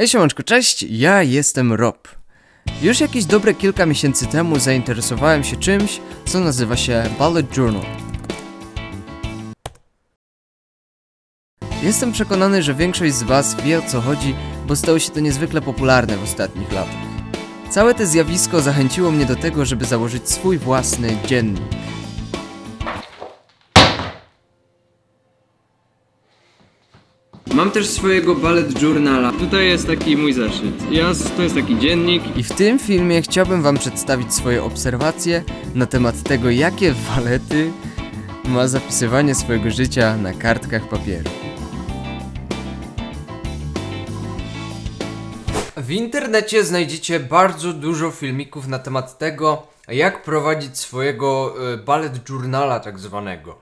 Hej siemanczku, cześć, ja jestem Rob. Już jakieś dobre kilka miesięcy temu zainteresowałem się czymś, co nazywa się Bullet Journal. Jestem przekonany, że większość z Was wie o co chodzi, bo stało się to niezwykle popularne w ostatnich latach. Całe to zjawisko zachęciło mnie do tego, żeby założyć swój własny dziennik. Mam też swojego ballet journala. Tutaj jest taki mój zeszyt. Ja, to jest taki dziennik. I w tym filmie chciałbym Wam przedstawić swoje obserwacje na temat tego, jakie walety ma zapisywanie swojego życia na kartkach papieru. W internecie znajdziecie bardzo dużo filmików na temat tego, jak prowadzić swojego e, ballet journala tak zwanego.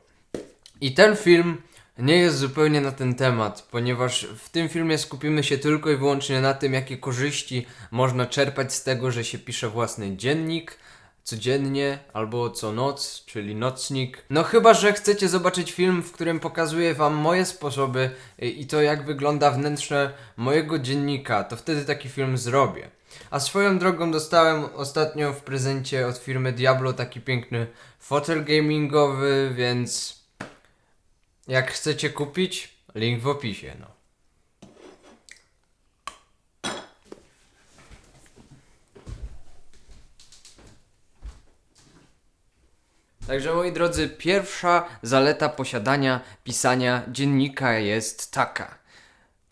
I ten film nie jest zupełnie na ten temat, ponieważ w tym filmie skupimy się tylko i wyłącznie na tym, jakie korzyści można czerpać z tego, że się pisze własny dziennik codziennie albo co noc, czyli nocnik. No chyba, że chcecie zobaczyć film, w którym pokazuję wam moje sposoby i to jak wygląda wnętrze mojego dziennika, to wtedy taki film zrobię. A swoją drogą dostałem ostatnio w prezencie od firmy Diablo taki piękny fotel gamingowy, więc jak chcecie kupić, link w opisie, no. Także moi drodzy, pierwsza zaleta posiadania pisania dziennika jest taka.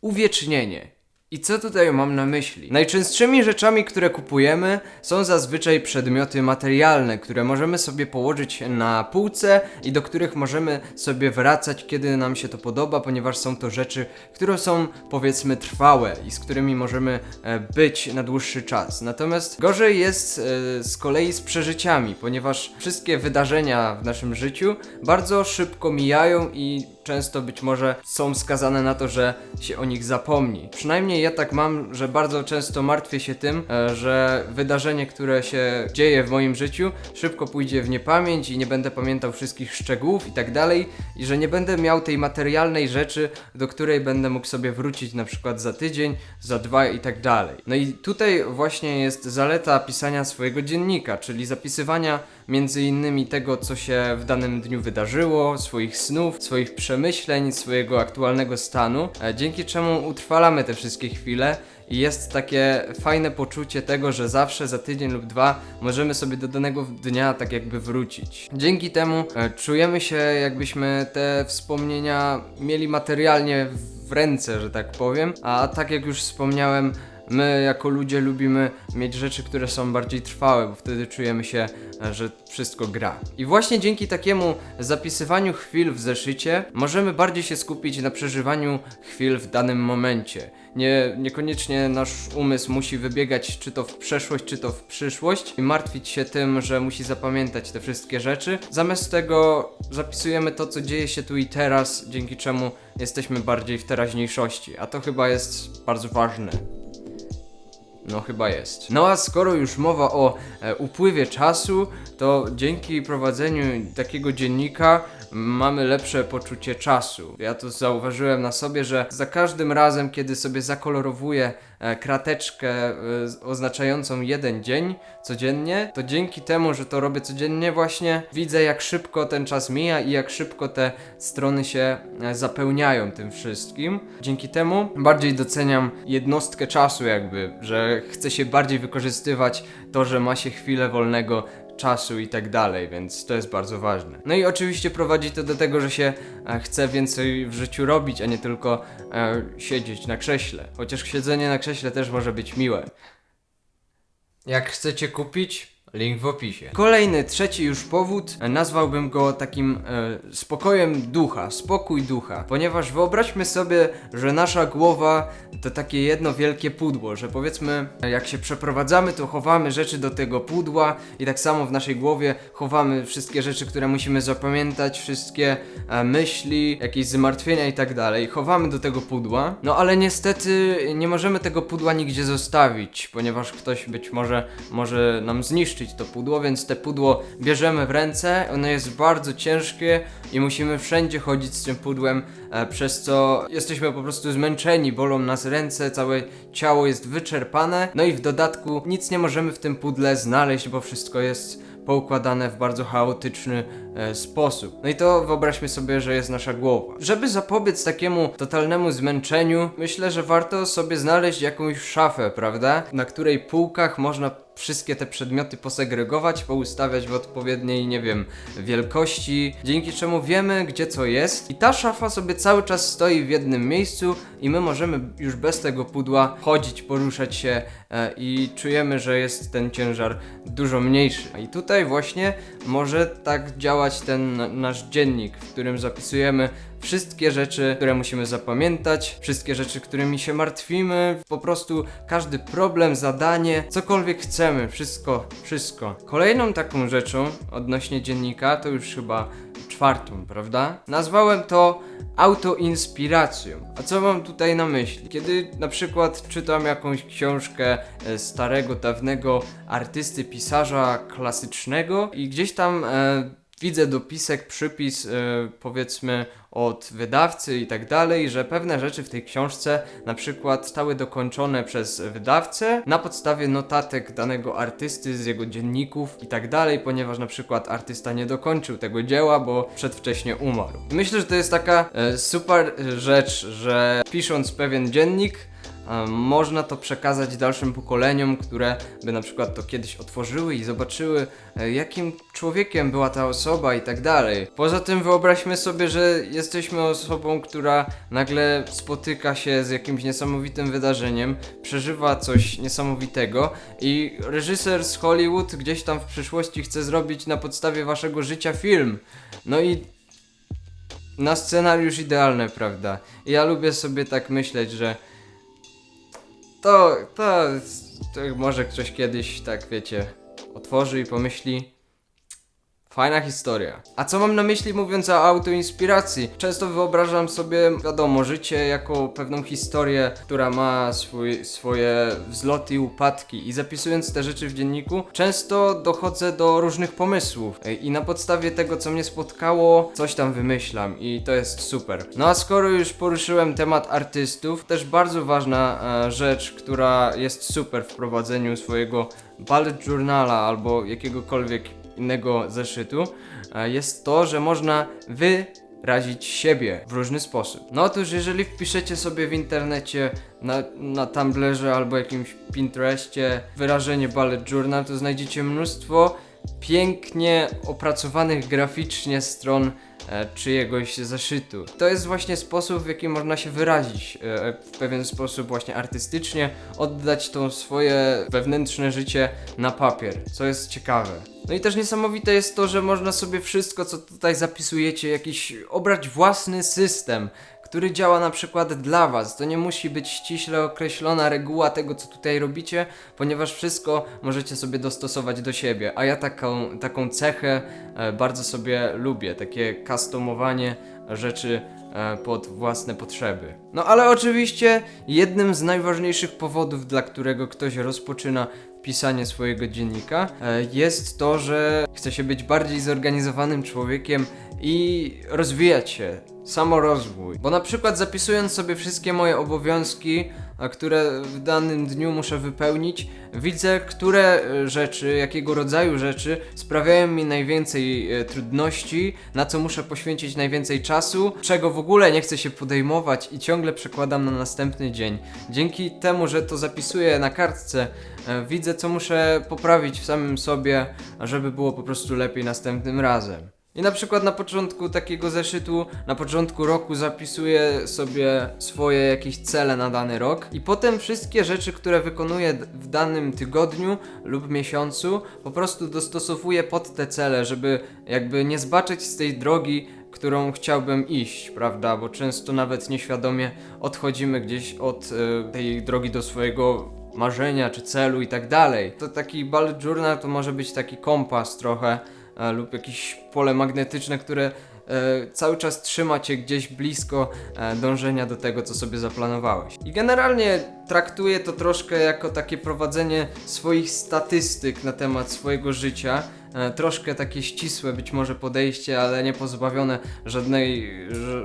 Uwiecznienie. I co tutaj mam na myśli? Najczęstszymi rzeczami, które kupujemy, są zazwyczaj przedmioty materialne, które możemy sobie położyć na półce i do których możemy sobie wracać, kiedy nam się to podoba, ponieważ są to rzeczy, które są powiedzmy trwałe i z którymi możemy e, być na dłuższy czas. Natomiast gorzej jest e, z kolei z przeżyciami, ponieważ wszystkie wydarzenia w naszym życiu bardzo szybko mijają i często być może są skazane na to, że się o nich zapomni. Przynajmniej ja tak mam, że bardzo często martwię się tym, e, że wydarzenie, które się dzieje w moim życiu, szybko pójdzie w niepamięć i nie będę pamiętał wszystkich szczegółów i tak dalej, i że nie będę miał tej materialnej rzeczy, do której będę mógł sobie wrócić na przykład za tydzień, za dwa i tak dalej. No i tutaj właśnie jest zaleta pisania swojego dziennika, czyli zapisywania między innymi tego, co się w danym dniu wydarzyło, swoich snów, swoich przemyśleń, swojego aktualnego stanu, e, dzięki czemu utrwalamy te wszystkie chwile i jest takie fajne poczucie tego, że zawsze za tydzień lub dwa możemy sobie do danego dnia tak jakby wrócić. Dzięki temu e, czujemy się jakbyśmy te wspomnienia mieli materialnie w ręce, że tak powiem, a tak jak już wspomniałem, My jako ludzie lubimy mieć rzeczy, które są bardziej trwałe, bo wtedy czujemy się, że wszystko gra. I właśnie dzięki takiemu zapisywaniu chwil w zeszycie możemy bardziej się skupić na przeżywaniu chwil w danym momencie. Nie, niekoniecznie nasz umysł musi wybiegać czy to w przeszłość, czy to w przyszłość i martwić się tym, że musi zapamiętać te wszystkie rzeczy. Zamiast tego zapisujemy to, co dzieje się tu i teraz, dzięki czemu jesteśmy bardziej w teraźniejszości, a to chyba jest bardzo ważne. No chyba jest. No a skoro już mowa o e, upływie czasu, to dzięki prowadzeniu takiego dziennika mamy lepsze poczucie czasu. Ja to zauważyłem na sobie, że za każdym razem, kiedy sobie zakolorowuję e, krateczkę e, oznaczającą jeden dzień codziennie, to dzięki temu, że to robię codziennie właśnie, widzę jak szybko ten czas mija i jak szybko te strony się e, zapełniają tym wszystkim. Dzięki temu bardziej doceniam jednostkę czasu jakby, że chce się bardziej wykorzystywać to, że ma się chwilę wolnego czasu i tak dalej, więc to jest bardzo ważne. No i oczywiście prowadzi to do tego, że się e, chce więcej w życiu robić, a nie tylko e, siedzieć na krześle. Chociaż siedzenie na krześle też może być miłe. Jak chcecie kupić, link w opisie. Kolejny, trzeci już powód, nazwałbym go takim e, spokojem ducha, spokój ducha. Ponieważ wyobraźmy sobie, że nasza głowa to takie jedno wielkie pudło, że powiedzmy, jak się przeprowadzamy, to chowamy rzeczy do tego pudła i tak samo w naszej głowie chowamy wszystkie rzeczy, które musimy zapamiętać, wszystkie e, myśli, jakieś zmartwienia i tak dalej. Chowamy do tego pudła. No ale niestety nie możemy tego pudła nigdzie zostawić, ponieważ ktoś być może może nam zniszczyć zmieścić to pudło, więc te pudło bierzemy w ręce, ono jest bardzo ciężkie i musimy wszędzie chodzić z tym pudłem, e, przez co jesteśmy po prostu zmęczeni, bolą nas ręce, całe ciało jest wyczerpane, no i w dodatku nic nie możemy w tym pudle znaleźć, bo wszystko jest poukładane w bardzo chaotyczny e, sposób. No i to wyobraźmy sobie, że jest nasza głowa. Żeby zapobiec takiemu totalnemu zmęczeniu, myślę, że warto sobie znaleźć jakąś szafę, prawda? Na której półkach można wszystkie te przedmioty posegregować, poustawiać w odpowiedniej, nie wiem, wielkości, dzięki czemu wiemy, gdzie co jest. I ta szafa sobie cały czas stoi w jednym miejscu i my możemy już bez tego pudła chodzić, poruszać się e, i czujemy, że jest ten ciężar dużo mniejszy. I tutaj właśnie może tak działać ten na- nasz dziennik, w którym zapisujemy wszystkie rzeczy, które musimy zapamiętać, wszystkie rzeczy, którymi się martwimy, po prostu każdy problem, zadanie, cokolwiek chcemy, wszystko, wszystko. Kolejną taką rzeczą odnośnie dziennika, to już chyba czwartą, prawda? Nazwałem to autoinspiracją. A co mam tutaj na myśli? Kiedy na przykład czytam jakąś książkę e, starego, dawnego artysty, pisarza klasycznego i gdzieś tam e, widzę dopisek, przypis, e, powiedzmy, od wydawcy i tak dalej, że pewne rzeczy w tej książce na przykład zostały dokończone przez wydawcę na podstawie notatek danego artysty z jego dzienników i tak dalej, ponieważ na przykład artysta nie dokończył tego dzieła, bo przedwcześnie umarł. Myślę, że to jest taka e, super rzecz, że pisząc pewien dziennik, Można to przekazać dalszym pokoleniom, które by na przykład to kiedyś otworzyły i zobaczyły, e, jakim człowiekiem była ta osoba i tak dalej. Poza tym wyobraźmy sobie, że jesteśmy osobą, która nagle spotyka się z jakimś niesamowitym wydarzeniem, przeżywa coś niesamowitego i reżyser z Hollywood gdzieś tam w przyszłości chce zrobić na podstawie waszego życia film. No i na scenariusz idealny, prawda? Ja lubię sobie tak myśleć, że to, to, to może ktoś kiedyś, tak wiecie, otworzy i pomyśli. Fajna historia. A co mam na myśli mówiąc o autoinspiracji? Często wyobrażam sobie, wiadomo, życie jako pewną historię, która ma swój, swoje wzloty i upadki. I zapisując te rzeczy w dzienniku, często dochodzę do różnych pomysłów. I na podstawie tego, co mnie spotkało, coś tam wymyślam. I to jest super. No a skoro już poruszyłem temat artystów, też bardzo ważna e, rzecz, która jest super w prowadzeniu swojego bullet journala albo jakiegokolwiek innego zeszytu, e, jest to, że można wyrazić siebie w różny sposób. No otóż, jeżeli wpiszecie sobie w internecie na, na Tumblrze albo jakimś Pinterestie wyrażenie bullet journal, to znajdziecie mnóstwo pięknie opracowanych graficznie stron e, czyjegoś zeszytu. To jest właśnie sposób, w jaki można się wyrazić e, w pewien sposób właśnie artystycznie, oddać to swoje wewnętrzne życie na papier, co jest ciekawe. No i też niesamowite jest to, że można sobie wszystko, co tutaj zapisujecie, jakiś obrać własny system, który działa na przykład dla Was. To nie musi być ściśle określona reguła tego, co tutaj robicie, ponieważ wszystko możecie sobie dostosować do siebie. A ja taką, taką cechę e, bardzo sobie lubię, takie customowanie rzeczy pod własne potrzeby. No ale oczywiście jednym z najważniejszych powodów, dla którego ktoś rozpoczyna pisanie swojego dziennika e, jest to, że chce się być bardziej zorganizowanym człowiekiem i rozwijać się, samorozwój. Bo na przykład zapisując sobie wszystkie moje obowiązki, a które w danym dniu muszę wypełnić, widzę, które e, rzeczy, jakiego rodzaju rzeczy sprawiają mi najwięcej e, trudności, na co muszę poświęcić najwięcej czasu, czego w ogóle nie chcę się podejmować i ciągle przekładam na następny dzień. Dzięki temu, że to zapisuję na kartce, e, widzę, co muszę poprawić w samym sobie, żeby było po prostu lepiej następnym razem. I na przykład na początku takiego zeszytu, na początku roku zapisuję sobie swoje jakieś cele na dany rok i potem wszystkie rzeczy, które wykonuję w danym tygodniu lub miesiącu, po prostu dostosowuję pod te cele, żeby jakby nie zbaczyć z tej drogi, którą chciałbym iść, prawda? Bo często nawet nieświadomie odchodzimy gdzieś od e, tej drogi do swojego marzenia czy celu i tak dalej. To taki bullet journal to może być taki kompas trochę lub jakieś pole magnetyczne, które e, cały czas trzyma cię gdzieś blisko e, dążenia do tego, co sobie zaplanowałeś. I generalnie traktuję to troszkę jako takie prowadzenie swoich statystyk na temat swojego życia. E, troszkę takie ścisłe być może podejście, ale nie pozbawione żadnej,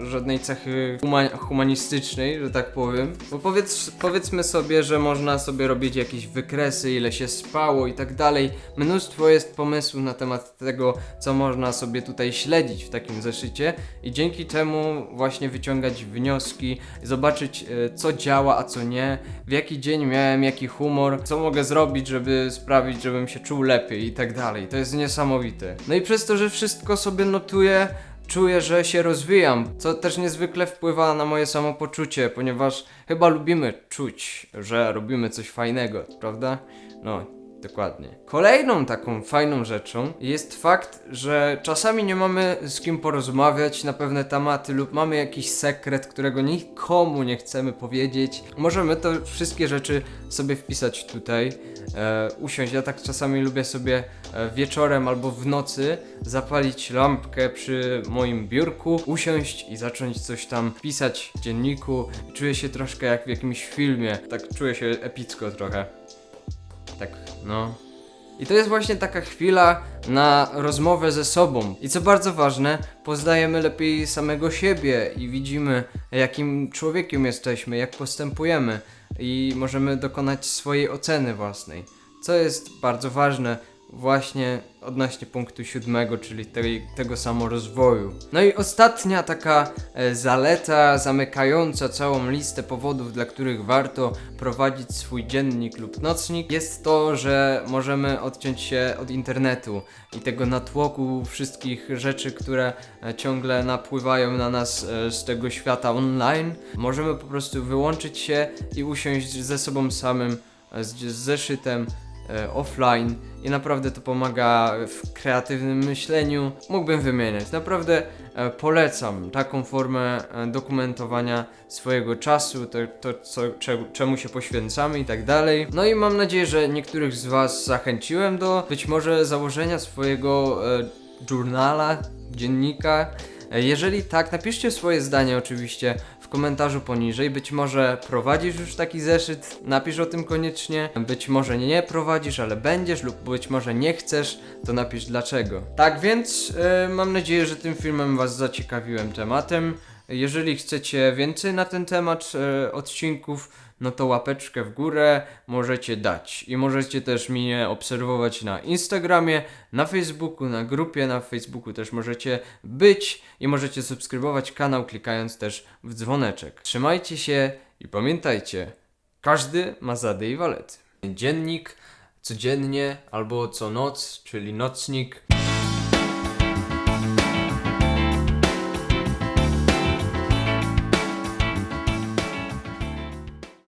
żadnej cechy huma- humanistycznej, że tak powiem. Bo powiedz, powiedzmy sobie, że można sobie robić jakieś wykresy, ile się spało i tak dalej. Mnóstwo jest pomysłów na temat tego, co można sobie tutaj śledzić w takim zeszycie i dzięki temu właśnie wyciągać wnioski, zobaczyć e, co działa, a co nie, w jaki dzień miałem jaki humor, co mogę zrobić, żeby sprawić, żebym się czuł lepiej i tak dalej. To jest niesamowite. No i przez to, że wszystko sobie notuję, czuję, że się rozwijam, co też niezwykle wpływa na moje samopoczucie, ponieważ chyba lubimy czuć, że robimy coś fajnego, prawda? No, dokładnie. Kolejną taką fajną rzeczą jest fakt, że czasami nie mamy z kim porozmawiać na pewne tematy lub mamy jakiś sekret, którego nikomu nie chcemy powiedzieć. Możemy to wszystkie rzeczy sobie wpisać tutaj, e, usiąść. Ja tak czasami lubię sobie e, wieczorem albo w nocy zapalić lampkę przy moim biurku, usiąść i zacząć coś tam pisać w dzienniku. Czuję się troszkę jak w jakimś filmie, tak czuję się epicko trochę. Tak, no. I to jest właśnie taka chwila na rozmowę ze sobą. I co bardzo ważne, poznajemy lepiej samego siebie i widzimy, jakim człowiekiem jesteśmy, jak postępujemy i możemy dokonać swojej oceny własnej. Co jest bardzo ważne właśnie odnośnie punktu siódmego, czyli tej, tego samorozwoju. No i ostatnia taka e, zaleta zamykająca całą listę powodów, dla których warto prowadzić swój dziennik lub nocnik, jest to, że możemy odciąć się od internetu i tego natłoku wszystkich rzeczy, które e, ciągle napływają na nas e, z tego świata online. Możemy po prostu wyłączyć się i usiąść ze sobą samym, z, zeszytem offline i naprawdę to pomaga w kreatywnym myśleniu. Mógłbym wymieniać. Naprawdę e, polecam taką formę e, dokumentowania swojego czasu, to, to co, cze, czemu się poświęcamy i tak dalej. No i mam nadzieję, że niektórych z Was zachęciłem do być może założenia swojego e, journala, dziennika. E, Jeżeli tak, napiszcie swoje zdanie oczywiście komentarzu poniżej. Być może prowadzisz już taki zeszyt, napisz o tym koniecznie. Być może nie prowadzisz, ale będziesz, lub być może nie chcesz, to napisz dlaczego. Tak więc e, mam nadzieję, że tym filmem Was zaciekawiłem tematem. Jeżeli chcecie więcej na ten temat e, odcinków, no to łapeczkę w górę możecie dać. I możecie też mnie obserwować na Instagramie, na Facebooku, na grupie na Facebooku też możecie być i możecie subskrybować kanał klikając też w dzwoneczek. Trzymajcie się i pamiętajcie, każdy ma zady i walety. Dziennik codziennie albo co noc, czyli nocnik.